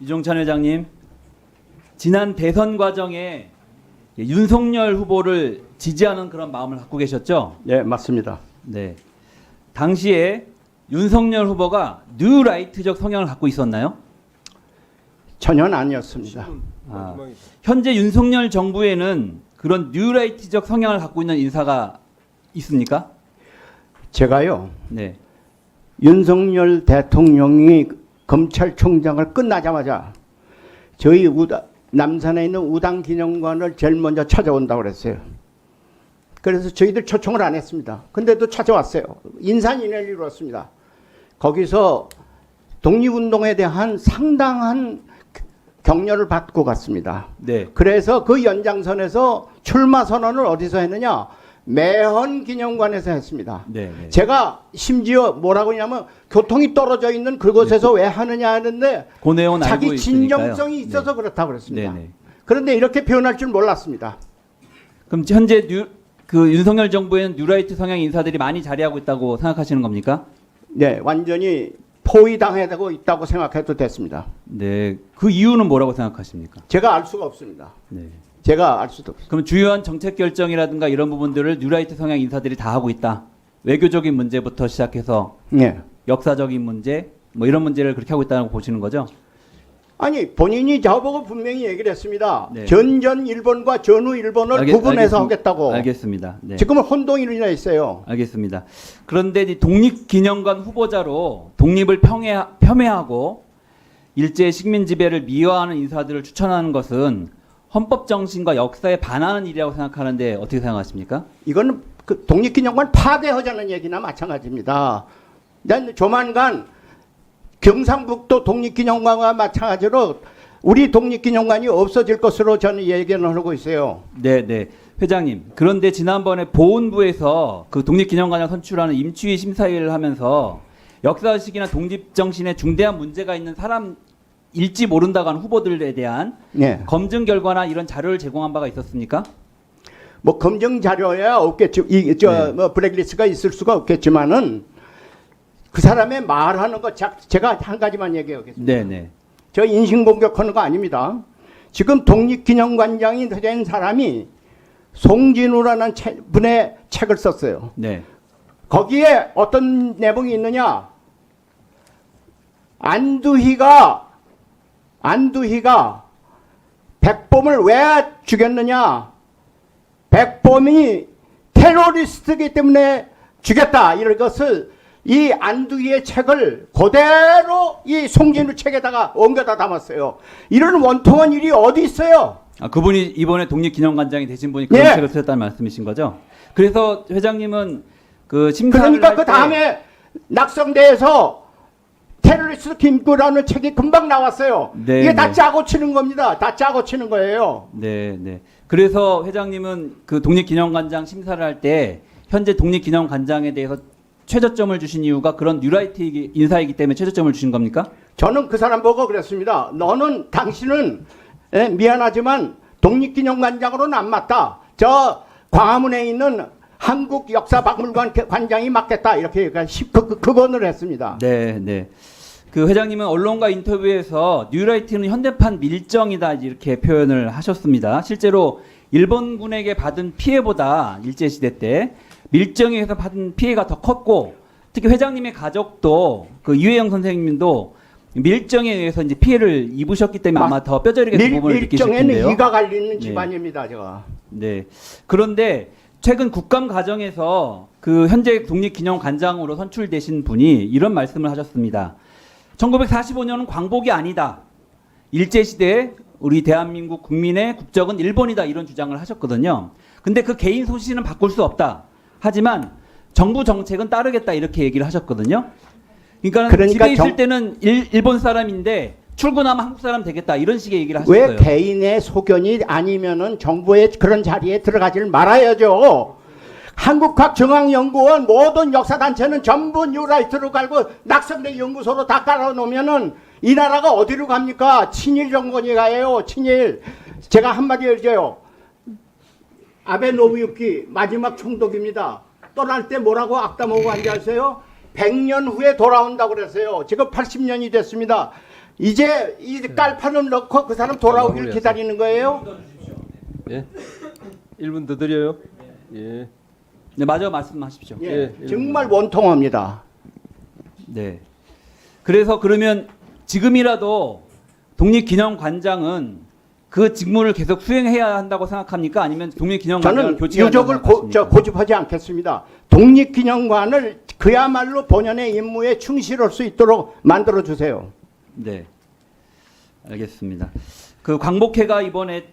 유종찬 회장님, 지난 대선 과정에 윤석열 후보를 지지하는 그런 마음을 갖고 계셨죠? 네, 맞습니다. 네. 당시에 윤석열 후보가 뉴라이트적 성향을 갖고 있었나요? 전혀 아니었습니다. 아, 현재 윤석열 정부에는 그런 뉴라이트적 성향을 갖고 있는 인사가 있습니까? 제가요, 네. 윤석열 대통령이 검찰총장을 끝나자마자 저희 우다, 남산에 있는 우당 기념관을 제일 먼저 찾아온다고 그랬어요. 그래서 저희들 초청을 안 했습니다. 근데도 찾아왔어요. 인산인해를 이루었습니다. 거기서 독립운동에 대한 상당한 격려를 받고 갔습니다. 네. 그래서 그 연장선에서 출마 선언을 어디서 했느냐? 매헌 기념관에서 했습니다. 네. 네. 제가 심지어 뭐라고 하냐면 교통이 떨어져 있는 그곳에서 왜 하느냐 하는데 자기 있으니까요. 진정성이 있어서 네. 그렇다고 그랬습니다. 네, 네. 그런데 이렇게 표현할 줄 몰랐습니다. 그럼 현재 뉴, 그 윤석열 정부에는 뉴라이트 성향 인사들이 많이 자리하고 있다고 생각하시는 겁니까? 네, 완전히 포위당하고 있다고 생각해도 됐습니다. 네. 그 이유는 뭐라고 생각하십니까? 제가 알 수가 없습니다. 네. 제가 알 수도 없습니다. 그럼 주요한 정책 결정이라든가 이런 부분들을 뉴라이트 성향 인사들이 다 하고 있다. 외교적인 문제부터 시작해서 네. 역사적인 문제, 뭐 이런 문제를 그렇게 하고 있다고 보시는 거죠? 아니 본인이 저보고 분명히 얘기를 했습니다. 네. 전전 일본과 전후 일본을 알겠- 구분해서 알겠습- 하겠다고. 알겠습니다. 네. 지금은 혼동이 일어나 있어요. 알겠습니다. 그런데 이 독립기념관 후보자로 독립을 평해, 폄훼하고 일제 식민 지배를 미화하는 인사들을 추천하는 것은 헌법 정신과 역사에 반하는 일이라고 생각하는데 어떻게 생각하십니까? 이거는 그 독립기념관 파괴하자는 얘기나 마찬가지입니다. 난 조만간 경상북도 독립기념관과 마찬가지로 우리 독립기념관이 없어질 것으로 저는 얘기를 하고 있어요. 네, 네. 회장님. 그런데 지난번에 보훈부에서 그 독립기념관을 선출하는 임추위 심사위를 하면서 역사의식이나 독립정신에 중대한 문제가 있는 사람 일지 모른다고 하는 후보들에 대한 예. 검증 결과나 이런 자료를 제공한 바가 있었습니까? 뭐 검증 자료야 없겠지. 네. 이저뭐 블랙리스트가 있을 수가 없겠지만은 그 사람의 말하는 것 자- 제가 한 가지만 얘기하겠습니다. 네, 네. 저 인신 공격하는 거 아닙니다. 지금 독립기념관장이 된 사람이 송진우라는 체- 분의 책을 썼어요. 네. 거기에 어떤 내용이 있느냐? 안두희가 안두희가 백범을 왜 죽였느냐? 백범이 테러리스트이기 때문에 죽였다. 이런 것을 이 안두희의 책을 그대로 이 송진우 책에다가 옮겨다 담았어요. 이런 원통한 일이 어디 있어요? 아, 그분이 이번에 독립기념관장이 되신 분이 그런 예. 책을 쓰셨다는 말씀이신 거죠? 그래서 회장님은 그 심사를 그러니까 할그 때- 다음에 낙성대에서 테러리스트 김구라는 책이 금방 나왔어요. 네, 이게 다 네. 짜고 치는 겁니다. 다 짜고 치는 거예요. 네, 네. 그래서 회장님은 그 독립기념관장 심사를 할 때 현재 독립기념관장에 대해서 최저점을 주신 이유가 그런 뉴라이트 인사이기 때문에 최저점을 주신 겁니까? 저는 그 사람 보고 그랬습니다. 너는 당신은 예, 미안하지만 독립기념관장으로는 안 맞다. 저 광화문에 있는 한국 역사박물관 관장이 맞겠다. 이렇게 그, 그, 그건을 했습니다. 네, 네. 그 회장님은 언론과 인터뷰에서 뉴라이트는 현대판 밀정이다 이렇게 표현을 하셨습니다. 실제로 일본군에게 받은 피해보다 일제 시대 때 밀정에 의해서 받은 피해가 더 컸고 특히 회장님의 가족도 그 이회영 선생님도 밀정에 의해서 이제 피해를 입으셨기 때문에 아마 더 뼈저리게 부분을 느끼실 텐데요. 밀정에는 이가 갈리는 네. 집안입니다. 제가. 네. 그런데 최근 국감 과정에서 그 현재 독립기념관장으로 선출되신 분이 이런 말씀을 하셨습니다. 1945년은 광복이 아니다. 일제시대에 우리 대한민국 국민의 국적은 일본이다. 이런 주장을 하셨거든요. 근데 그 개인 소신은 바꿀 수 없다. 하지만 정부 정책은 따르겠다. 이렇게 얘기를 하셨거든요. 그러니까, 그러니까 집에 있을 정- 때는 일, 일본 사람인데 출근하면 한국 사람 되겠다. 이런 식의 얘기를 왜 하셨어요. 개인의 소견이 아니면은 정부의 그런 자리에 들어가지를 말아야죠. 한국학중앙연구원 모든 역사단체는 전부 뉴라이트로 갈고 낙성대 연구소로 다 깔아놓으면은 이 나라가 어디로 갑니까? 친일 정권이 가요. 친일. 제가 한마디 해줘요. 아베 노부유키 마지막 총독입니다. 떠날 때 뭐라고 악담하고 앉아있어요? 100년 후에 돌아온다고 그랬어요. 지금 80년이 됐습니다. 이제 이 깔판을 넣고 그 사람 돌아오기를 마무리하세요. 기다리는 거예요? 예. 1분 더 드려요. 예. 네, 마저 말씀하십시오. 예, 예, 정말 원통합니다. 네. 그래서 그러면 지금이라도 독립기념관장은 그 직무를 계속 수행해야 한다고 생각합니까? 아니면 독립기념관장을 저는 교체해야 유족을 한다고 고, 저, 생각하십니까? 고집하지 않겠습니다. 독립기념관을 그야말로 본연의 임무에 충실할 수 있도록 만들어 주세요. 네. 알겠습니다. 그 광복회가 이번에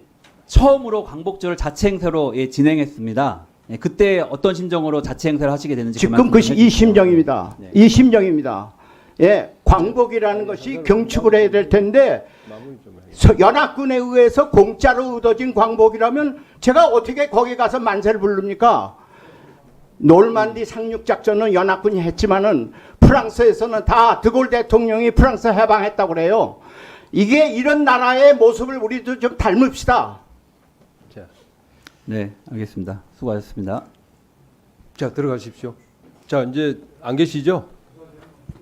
처음으로 광복절을 자체 행사로 예, 진행했습니다. 예, 그때 어떤 심정으로 자체 행사를 하시게 되는지 그 지금 그것이 좀 이. 심정입니다. 네. 이 심정입니다. 예, 광복이라는 것이 경축을 해야 될 텐데 연합군에 의해서 공짜로 얻어진 광복이라면 제가 어떻게 거기 가서 만세를 부릅니까? 놀만디 상륙 작전은 연합군이 했지만은 프랑스에서는 다 드골 대통령이 프랑스 해방했다고 그래요. 이게 이런 나라의 모습을 우리도 좀 닮읍시다. 자, 네, 알겠습니다. 수고하셨습니다. 자 들어가십시오. 자 이제 안 계시죠?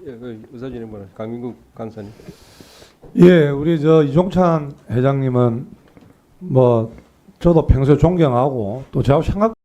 예, 그 의사진행관 강민국 강사님. 예, 우리 저 이종찬 회장님은 뭐 저도 평소에 존경하고 또 저하고 생각